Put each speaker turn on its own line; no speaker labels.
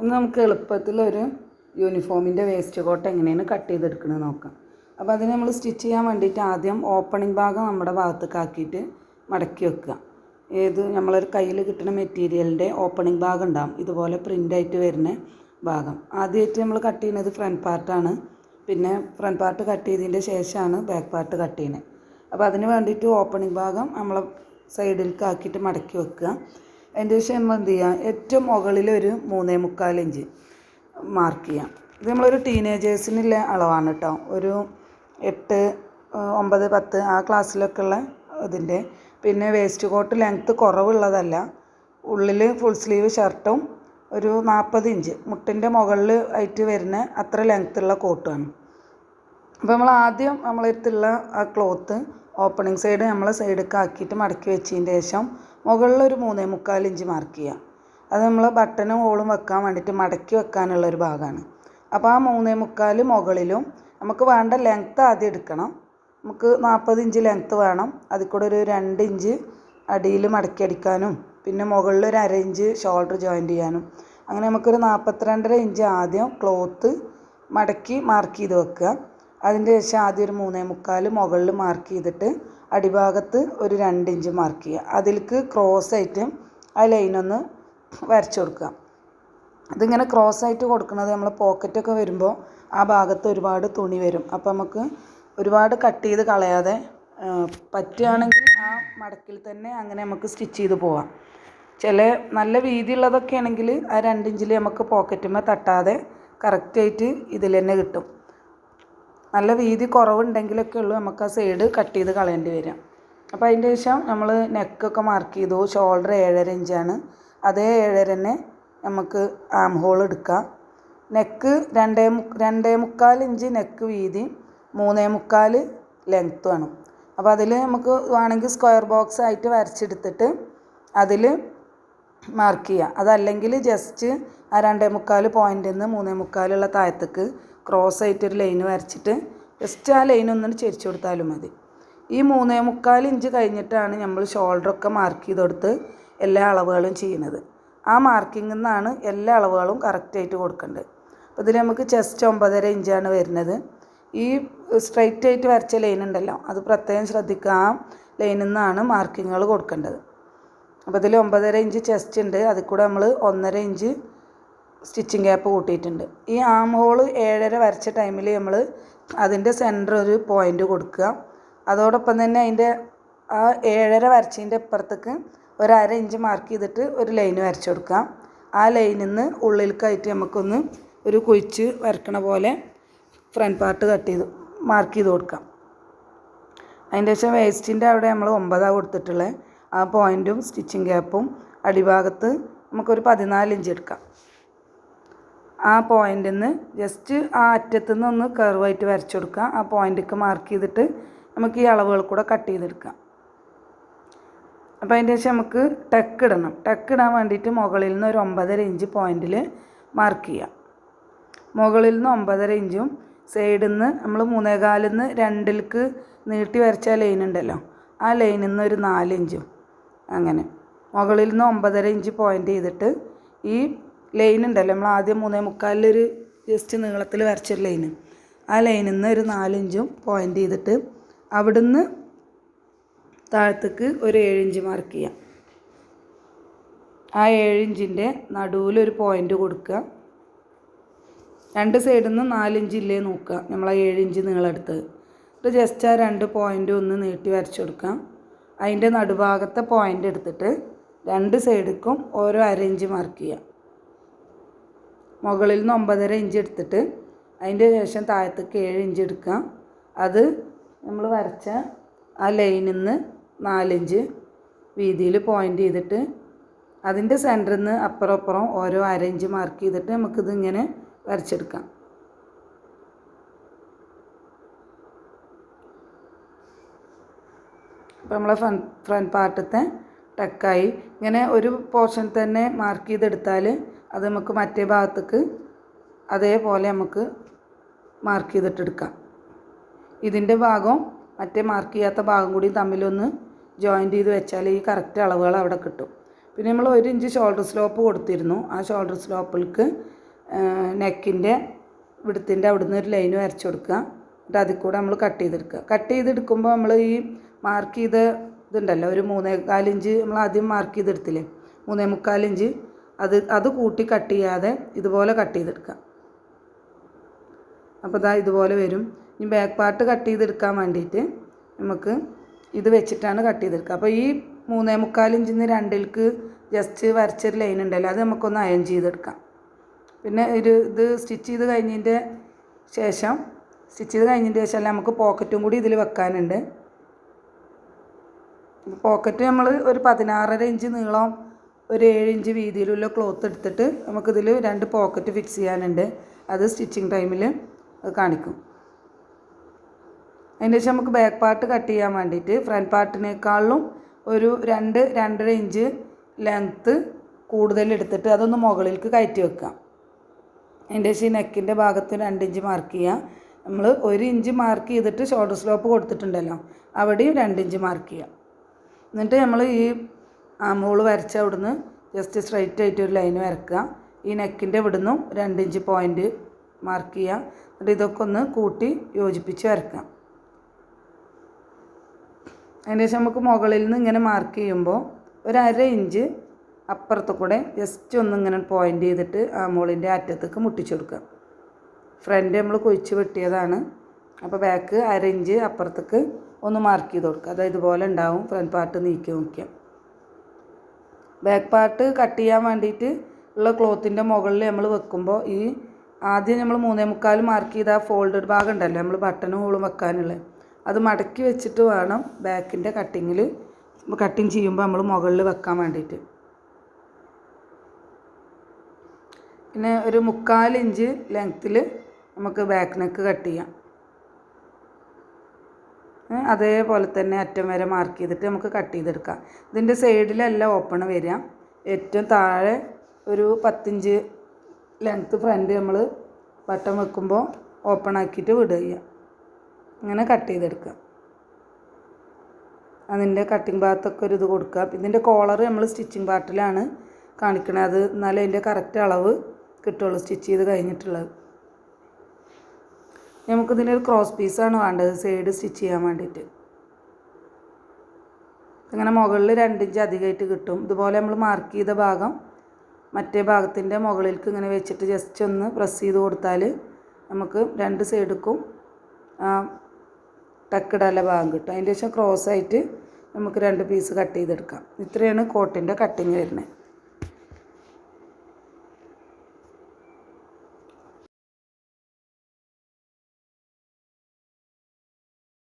ഇന്ന് നമുക്ക് എളുപ്പത്തിൽ ഒരു യൂണിഫോമിന്റെ വേസ്റ്റ് കോട്ട് എങ്ങനെയാണ് കട്ട് ചെയ്തെടുക്കുന്നത് നോക്കാം. അപ്പോൾ അതിന് നമ്മൾ സ്റ്റിച്ച് ചെയ്യാൻ വേണ്ടിയിട്ട് ആദ്യം ഓപ്പണിംഗ് ഭാഗം നമ്മുടെ ഭാഗത്തേക്ക് ആക്കിയിട്ട് മടക്കി വെക്കുക. ഏത് നമ്മളൊരു കയ്യിൽ കിട്ടുന്ന മെറ്റീരിയലിന്റെ ഓപ്പണിംഗ് ഭാഗം ഉണ്ടാകും ഇതുപോലെ പ്രിന്റ് ആയിട്ട് വരുന്ന ഭാഗം. ആദ്യമായിട്ട് നമ്മൾ കട്ട് ചെയ്യുന്നത് ഫ്രണ്ട് പാർട്ടാണ് പിന്നെ ഫ്രണ്ട് പാർട്ട് കട്ട് ചെയ്തതിന്റെ ശേഷമാണ് ബാക്ക് പാർട്ട് കട്ട് ചെയ്യുന്നത്. അപ്പോൾ അതിന് വേണ്ടിയിട്ട് ഓപ്പണിംഗ് ഭാഗം നമ്മൾ സൈഡിലേക്ക് ആക്കിയിട്ട് മടക്കി വെക്കുക. അതിന്റെ ശേഷം നമ്മൾ എന്ത് ചെയ്യുക ഏറ്റവും മുകളിൽ ഒരു മൂന്നേ മുക്കാൽ ഇഞ്ച് മാർക്ക് ചെയ്യാം. ഇത് നമ്മളൊരു ടീനേജേഴ്സിനുള്ള അളവാണ് കേട്ടോ ഒരു എട്ട് ഒമ്പത് പത്ത് ആ ക്ലാസ്സിലൊക്കെ ഉള്ള ഇതിന്റെ. പിന്നെ വേസ്റ്റ് കോട്ട് ലെങ്ത്ത് കുറവുള്ളതല്ല. ഉള്ളിൽ ഫുൾ സ്ലീവ് ഷർട്ടും ഒരു നാൽപ്പത് ഇഞ്ച്. മുട്ടിന്റെ മുകളിൽ ആയിട്ട് വരുന്ന അത്ര ലെങ്ത്തുള്ള കോട്ടുമാണ് അപ്പോൾ നമ്മൾ ആദ്യം നമ്മളെടുത്തുള്ള ആ ക്ലോത്ത് ഓപ്പണിംഗ് സൈഡ് നമ്മളെ സൈഡൊക്കെ ആക്കിയിട്ട് മടക്കി വെച്ചതിന് ശേഷം മുകളിൽ ഒരു മൂന്നേ മുക്കാൽ ഇഞ്ച് മാർക്ക് ചെയ്യുക അത് നമ്മൾ ബട്ടണും ഹോളും വെക്കാൻ വേണ്ടിയിട്ട് മടക്കി വെക്കാനുള്ള ഒരു ഭാഗമാണ്. അപ്പോൾ ആ മൂന്നേ മുക്കാൽ മുകളിലും നമുക്ക് വേണ്ട ലെങ്ത്ത് ആദ്യം എടുക്കണം. നമുക്ക് നാൽപ്പത് ഇഞ്ച് ലെങ്ത്ത് വേണം. അതിൽ കൂടെ ഒരു രണ്ട് ഇഞ്ച് അടിയിൽ മടക്കി അടിക്കാനും പിന്നെ മുകളിൽ ഒരു അര ഇഞ്ച് ഷോൾഡർ ജോയിന്റ് ചെയ്യാനും. അങ്ങനെ നമുക്കൊരു നാൽപ്പത്തിരണ്ടര ഇഞ്ച് ആദ്യം ക്ലോത്ത് മടക്കി മാർക്ക് ചെയ്ത് വെക്കുക. അതിന്റെ ശേഷം ആദ്യം ഒരു മൂന്നേ മുക്കാൽ മുകളിൽ മാർക്ക് ചെയ്തിട്ട് അടിഭാഗത്ത് ഒരു രണ്ട് ഇഞ്ച് മാർക്ക് ചെയ്യുക. അതിലേക്ക് ക്രോസ് ആയിട്ട് ആ ലൈനൊന്ന് വരച്ചു കൊടുക്കുക. അതിങ്ങനെ ക്രോസ് ആയിട്ട് കൊടുക്കുന്നത് നമ്മൾ പോക്കറ്റൊക്കെ വരുമ്പോൾ ആ ഭാഗത്ത് ഒരുപാട് തുണി വരും. അപ്പോൾ നമുക്ക് ഒരുപാട് കട്ട് ചെയ്ത് കളയാതെ പറ്റുകയാണെങ്കിൽ ആ മടക്കിൽ തന്നെ അങ്ങനെ നമുക്ക് സ്റ്റിച്ച് ചെയ്ത് പോവാം. ചില നല്ല വീതിയുള്ളതൊക്കെ ആണെങ്കിൽ ആ രണ്ടിഞ്ചിൽ നമുക്ക് പോക്കറ്റുമ്മേ തട്ടാതെ കറക്റ്റായിട്ട് ഇതിൽ തന്നെ കിട്ടും. നല്ല വീതി കുറവുണ്ടെങ്കിലൊക്കെ ഉള്ളൂ നമുക്ക് ആ സൈഡ് കട്ട് ചെയ്ത് കളയേണ്ടി വരിക. അപ്പോൾ അതിന്റെ ശേഷം നമ്മൾ നെക്കൊക്കെ മാർക്ക് ചെയ്തു. ഷോൾഡർ ഏഴര ഇഞ്ചാണ്. അതേ ഏഴര തന്നെ നമുക്ക് ആം ഹോൾ എടുക്കാം. നെക്ക് രണ്ടേ മു രണ്ടേ മുക്കാൽ ഇഞ്ച് നെക്ക് വീതി മൂന്നേ മുക്കാൽ ലെങ്ത്തും ആണ്. അപ്പോൾ അതിൽ നമുക്ക് വേണമെങ്കിൽ സ്ക്വയർ ബോക്സ് ആയിട്ട് വരച്ചെടുത്തിട്ട് അതിൽ മാർക്ക് ചെയ്യുക അതല്ലെങ്കിൽ ജസ്റ്റ് ആ രണ്ടേ മുക്കാൽ പോയിന്റിൽ നിന്ന് മൂന്നേ മുക്കാലുള്ള താഴത്തേക്ക് ക്രോസ് ആയിട്ട് ഒരു ലൈൻ വരച്ചിട്ട് ജസ്റ്റ് ആ ലൈൻ ഒന്നും ചെരിച്ചു കൊടുത്താലും മതി. ഈ മൂന്നേ മുക്കാൽ ഇഞ്ച് കഴിഞ്ഞിട്ടാണ് നമ്മൾ ഷോൾഡറൊക്കെ മാർക്ക് ചെയ്ത് കൊടുത്ത് എല്ലാ അളവുകളും ചെയ്യുന്നത്. ആ മാർക്കിങ്ങിൽ നിന്നാണ് എല്ലാ അളവുകളും കറക്റ്റായിട്ട് കൊടുക്കേണ്ടത് അപ്പോൾ ഇതിൽ നമുക്ക് ചെസ്റ്റ് ഒമ്പതര ഇഞ്ചാണ് വരുന്നത്. ഈ സ്ട്രൈറ്റ് ആയിട്ട് വരച്ച ലൈൻ ഉണ്ടല്ലോ അത് പ്രത്യേകം ശ്രദ്ധിക്കുക. ആ ലൈനിൽ നിന്നാണ് മാർക്കിങ്ങുകൾ കൊടുക്കേണ്ടത്. അപ്പോൾ ഇതിൽ ഒമ്പതര ഇഞ്ച് ചെസ്റ്റ് ഉണ്ട് അതിൽ കൂടെ നമ്മൾ ഒന്നര ഇഞ്ച് സ്റ്റിച്ചിങ് ഗ്യാപ്പ് കൂട്ടിയിട്ടുണ്ട്. ഈ ആം ഹോൾ ഏഴര വരച്ച ടൈമിൽ നമ്മൾ അതിന്റെ സെന്റർ ഒരു പോയിന്റ് കൊടുക്കുക. അതോടൊപ്പം തന്നെ അതിന്റെ ആ ഏഴര വരച്ചതിന്റെ ഇപ്പുറത്തേക്ക് ഒരു അര ഇഞ്ച് മാർക്ക് ചെയ്തിട്ട് ഒരു ലൈൻ വരച്ചു കൊടുക്കാം ആ ലൈനിൽ നിന്ന് ഉള്ളിലേക്കായിട്ട് നമുക്കൊന്ന് ഒരു കുഴിച്ച് വരക്കണ പോലെ ഫ്രണ്ട് പാർട്ട് കട്ട് ചെയ്ത് മാർക്ക് ചെയ്ത് കൊടുക്കാം അതിന്റെ ശേഷം വേസ്റ്റിന്റെ അവിടെ നമ്മൾ ഒമ്പതാണ് കൊടുത്തിട്ടുള്ളത് ആ പോയിന്റും സ്റ്റിച്ചിങ് ഗ്യാപ്പും അടിഭാഗത്ത് നമുക്കൊരു പതിനാല് ഇഞ്ച് എടുക്കാം. ആ പോയിന്റിൽ നിന്ന് ജസ്റ്റ് ആ അറ്റത്തു നിന്ന് ഒന്ന് കർവായിട്ട് വരച്ചു കൊടുക്കുക. ആ പോയിന്റിക്ക് മാർക്ക് ചെയ്തിട്ട് നമുക്ക് ഈ അളവുകൾ കൂടെ കട്ട് ചെയ്തെടുക്കാം. അപ്പോൾ അതിന്റെ ശേഷം നമുക്ക് ടക്ക് ഇടണം. ടക്ക് ഇടാൻ വേണ്ടിയിട്ട് മുകളിൽ നിന്ന് ഒരു ഒമ്പതര ഇഞ്ച് പോയിന്റിൽ മാർക്ക് ചെയ്യാം. മുകളിൽ നിന്ന് ഒമ്പതര ഇഞ്ചും സൈഡിൽ നിന്ന് നമ്മൾ മൂന്നേകാലിൽ നിന്ന് രണ്ടിലേക്ക് നീട്ടി വരച്ച ലൈൻ ഉണ്ടല്ലോ. ആ ലൈനിൽ നിന്ന് ഒരു നാലിഞ്ചും അങ്ങനെ. മുകളിൽ നിന്ന് ഒമ്പതര ഇഞ്ച് പോയിന്റ് ചെയ്തിട്ട് ഈ ലൈൻ ഉണ്ടല്ലോ. നമ്മൾ ആദ്യം മൂന്നേ മുക്കാലിലൊരു ജസ്റ്റ് നീളത്തിൽ വരച്ചൊരു ലൈൻ. ആ ലൈനിൽ നിന്ന് ഒരു നാലിഞ്ചും പോയിന്റ് ചെയ്തിട്ട് അവിടുന്ന് താഴത്തേക്ക് ഒരു ഏഴിഞ്ച് മാർക്ക് ചെയ്യാം. ആ ഏഴിഞ്ചിന്റെ നടുവിലൊരു പോയിന്റ് കൊടുക്കുക. രണ്ട് സൈഡിൽ നിന്ന് നാലിഞ്ചില്ലേ നോക്കുക. നമ്മൾ ആ ഏഴിഞ്ച് നീളെടുത്തത് എന്നിട്ട് ജസ്റ്റ് ആ രണ്ട് പോയിന്റ് ഒന്ന് നീട്ടി വരച്ചു കൊടുക്കാം. അതിന്റെ നടുഭാഗത്തെ പോയിന്റ് എടുത്തിട്ട് രണ്ട് സൈഡിക്കും ഓരോ അരയിഞ്ച് മാർക്ക് ചെയ്യുക മുകളിൽ നിന്ന് ഒമ്പതര ഇഞ്ച് എടുത്തിട്ട് അതിന്റെ ശേഷം താഴത്തേക്ക് ഏഴ് ഇഞ്ച് എടുക്കാം അത് നമ്മൾ വരച്ച ആ ലൈനിൽ നിന്ന് നാലിഞ്ച് വീതിയിൽ പോയിന്റ് ചെയ്തിട്ട് അതിന്റെ സെന്ററിൽ നിന്ന് അപ്പുറം അപ്പുറം ഓരോ അര ഇഞ്ച് മാർക്ക് ചെയ്തിട്ട് നമുക്കിത് ഇങ്ങനെ വരച്ചെടുക്കാം. അപ്പോൾ നമ്മളെ ഫ്രണ്ട് ഫ്രണ്ട് പാർട്ടത്തെ ടക്കായി ഇങ്ങനെ ഒരു പോർഷൻ തന്നെ മാർക്ക് ചെയ്തെടുത്താൽ അത് നമുക്ക് മറ്റേ ഭാഗത്തേക്ക് അതേപോലെ നമുക്ക് മാർക്ക് ചെയ്തിട്ടെടുക്കാം. ഇതിന്റെ ഭാഗവും മറ്റേ മാർക്ക് ചെയ്യാത്ത ഭാഗം കൂടി തമ്മിലൊന്ന് ജോയിന്റ് ചെയ്ത് വെച്ചാൽ ഈ കറക്റ്റ് അളവുകൾ അവിടെ കിട്ടും. പിന്നെ നമ്മൾ ഒരു ഇഞ്ച് ഷോൾഡർ സ്ലോപ്പ് കൊടുത്തിരുന്നു. ആ ഷോൾഡർ സ്ലോപ്പിലേക്ക് നെക്കിന്റെ വിടുത്തിന്റെ അവിടുന്ന് ഒരു ലൈൻ വരച്ച് കൊടുക്കുക. എന്നിട്ട് അതിൽ കൂടെ നമ്മൾ കട്ട് ചെയ്തെടുക്കുക. കട്ട് ചെയ്തെടുക്കുമ്പോൾ നമ്മൾ ഈ മാർക്ക് ചെയ്ത ഇതുണ്ടല്ലോ ഒരു മൂന്നേകാലിഞ്ച് നമ്മൾ ആദ്യം മാർക്ക് ചെയ്തെടുത്തില്ലേ? മൂന്നേ മുക്കാലിഞ്ച് അത് അത് കൂട്ടി കട്ട് ചെയ്യാതെ ഇതുപോലെ കട്ട് ചെയ്തെടുക്കുക. അപ്പോൾ ഇതാ ഇതുപോലെ വരും. ഇനി ബാക്ക് പാർട്ട് കട്ട് ചെയ്തെടുക്കാൻ വേണ്ടിയിട്ട് നമുക്ക് ഇത് വെച്ചിട്ടാണ് കട്ട് ചെയ്തെടുക്കുക. അപ്പോൾ ഈ മൂന്നേ മുക്കാൽ ഇഞ്ചിന്ന് രണ്ടിൽക്ക് ജസ്റ്റ് വരച്ചൊരു ലൈൻ ഉണ്ടല്ലോ അത് നമുക്കൊന്ന് അയൺ ചെയ്തെടുക്കാം. പിന്നെ ഒരു ഇത് സ്റ്റിച്ച് ചെയ്ത് കഴിഞ്ഞതിന്റെ ശേഷം സ്റ്റിച്ച് ചെയ്ത് കഴിഞ്ഞതിന്റെ ശേഷം നമുക്ക് പോക്കറ്റും കൂടി ഇതിൽ വെക്കാനുണ്ട്. പോക്കറ്റ് നമ്മൾ ഒരു പതിനാറര ഇഞ്ച് നീളം ഒരു ഏഴ് ഇഞ്ച് വീതിയിലുള്ള ക്ലോത്ത് എടുത്തിട്ട് നമുക്കിതിൽ രണ്ട് പോക്കറ്റ് ഫിക്സ് ചെയ്യാനുണ്ട്. അത് സ്റ്റിച്ചിങ് ടൈമിൽ കാണിക്കും. അതിന് ശേഷം നമുക്ക് ബാക്ക് പാർട്ട് കട്ട് ചെയ്യാൻ വേണ്ടിയിട്ട് ഫ്രണ്ട് പാർട്ടിനേക്കാളും ഒരു രണ്ട് രണ്ടര ഇഞ്ച് ലെങ്ത്ത് കൂടുതൽ എടുത്തിട്ട് അതൊന്ന് മുകളിലേക്ക് കയറ്റി വെക്കാം. അതിന്റെ ശേഷം നെക്കിന്റെ ഭാഗത്ത് രണ്ട് ഇഞ്ച് മാർക്ക് ചെയ്യാം നമ്മൾ ഒരു ഇഞ്ച് മാർക്ക് ചെയ്തിട്ട് ഷോൾഡർ സ്ലോപ്പ് കൊടുത്തിട്ടുണ്ടല്ലോ അവിടെയും രണ്ട് ഇഞ്ച് മാർക്ക് ചെയ്യാം എന്നിട്ട് നമ്മൾ ഈ ആമൂൾ വരച്ച അവിടുന്ന് ജസ്റ്റ് സ്ട്രൈറ്റ് ആയിട്ട് ഒരു ലൈൻ വരക്കുക. ഈ നെക്കിന്റെ ഇവിടുന്ന് രണ്ട് ഇഞ്ച് പോയിന്റ് മാർക്ക് ചെയ്യുക. എന്നിട്ട് ഇതൊക്കെ ഒന്ന് കൂട്ടി യോജിപ്പിച്ച് വരക്കാം അതിന് ശേഷം നമുക്ക് മുകളിൽ നിന്ന് ഇങ്ങനെ മാർക്ക് ചെയ്യുമ്പോൾ ഒരു അര ഇഞ്ച് അപ്പുറത്ത് കൂടെ ജസ്റ്റ് ഒന്ന് ഇങ്ങനെ പോയിന്റ് ചെയ്തിട്ട് ആ മോളിന്റെ അറ്റത്തേക്ക് മുട്ടിച്ചു കൊടുക്കുക. ഫ്രണ്ട് നമ്മൾ കൊഴിച്ച് വെട്ടിയതാണ്. അപ്പോൾ ബാക്ക് അര ഇഞ്ച് അപ്പുറത്തേക്ക് ഒന്ന് മാർക്ക് ചെയ്ത് കൊടുക്കുക. അതായത് ഇതുപോലെ ഉണ്ടാവും. ഫ്രണ്ട് പാർട്ട് നീക്കി നോക്കിയാൽ. ബാക്ക് പാർട്ട് കട്ട് ചെയ്യാൻ വേണ്ടിയിട്ട് ഉള്ള ക്ലോത്തിന്റെ മുകളിൽ നമ്മൾ വെക്കുമ്പോൾ ഈ ആദ്യം നമ്മൾ മൂന്നേ മുക്കാൽ മാർക്ക് ചെയ്ത ആ ഫോൾഡഡ് ഭാഗം ഉണ്ടല്ലോ നമ്മൾ ബട്ടൺ ഹോളും വെക്കാനുള്ളത്. അത് മടക്കി വെച്ചിട്ട് വേണം ബാക്കിന്റെ കട്ടിങ്ങിൽ കട്ടിങ് ചെയ്യുമ്പോൾ നമ്മൾ മുകളിൽ വെക്കാൻ വേണ്ടിയിട്ട്. പിന്നെ ഒരു മുക്കാൽ ഇഞ്ച് ലെങ്ത്തിൽ നമുക്ക് ബാക്ക് നെക്ക് കട്ട് ചെയ്യാം. അതേപോലെ തന്നെ അറ്റം വരെ മാർക്ക് ചെയ്തിട്ട് നമുക്ക് കട്ട് ചെയ്തെടുക്കാം. ഇതിന്റെ സൈഡിലല്ല ഓപ്പൺ വരിക. ഏറ്റവും താഴെ ഒരു പത്തിഞ്ച് ലെങ്ത്ത് ഫ്രണ്ട് നമ്മൾ വട്ടം വെക്കുമ്പോൾ ഓപ്പൺ ആക്കിയിട്ട് വിടുക. ഇങ്ങനെ കട്ട് ചെയ്തെടുക്കുക. അതിന്റെ കട്ടിങ് ഭാഗത്തൊക്കെ ഒരു ഇത് കൊടുക്കുക. ഇതിന്റെ കോളർ നമ്മൾ സ്റ്റിച്ചിങ് പാർട്ടിലാണ് കാണിക്കണത്. അത് എന്നാലേ അതിന്റെ കറക്റ്റ് അളവ് കിട്ടുള്ളൂ സ്റ്റിച്ച് ചെയ്ത് കഴിഞ്ഞിട്ടുള്ളത്. നമുക്കിതിനൊരു ക്രോസ് പീസാണ് വേണ്ടത്. സൈഡ് സ്റ്റിച്ച് ചെയ്യാൻ വേണ്ടിയിട്ട്. ഇങ്ങനെ മുകളിൽ രണ്ടിഞ്ച് അധികമായിട്ട് കിട്ടും. ഇതുപോലെ നമ്മൾ മാർക്ക് ചെയ്ത ഭാഗം മറ്റേ ഭാഗത്തിന്റെ മുകളിലേക്ക് ഇങ്ങനെ വെച്ചിട്ട് ജസ്റ്റ് ഒന്ന് പ്രസ് ചെയ്ത് കൊടുത്താൽ നമുക്ക് രണ്ട് സൈഡിക്കും ടക്കിടാനുള്ള ഭാഗം കിട്ടും. അതിന്റെ ശേഷം ക്രോസ് ആയിട്ട് നമുക്ക് രണ്ട് പീസ് കട്ട് ചെയ്തെടുക്കാം. ഇത്രയാണ് കോട്ടിന്റെ കട്ടിങ് വരുന്നത്.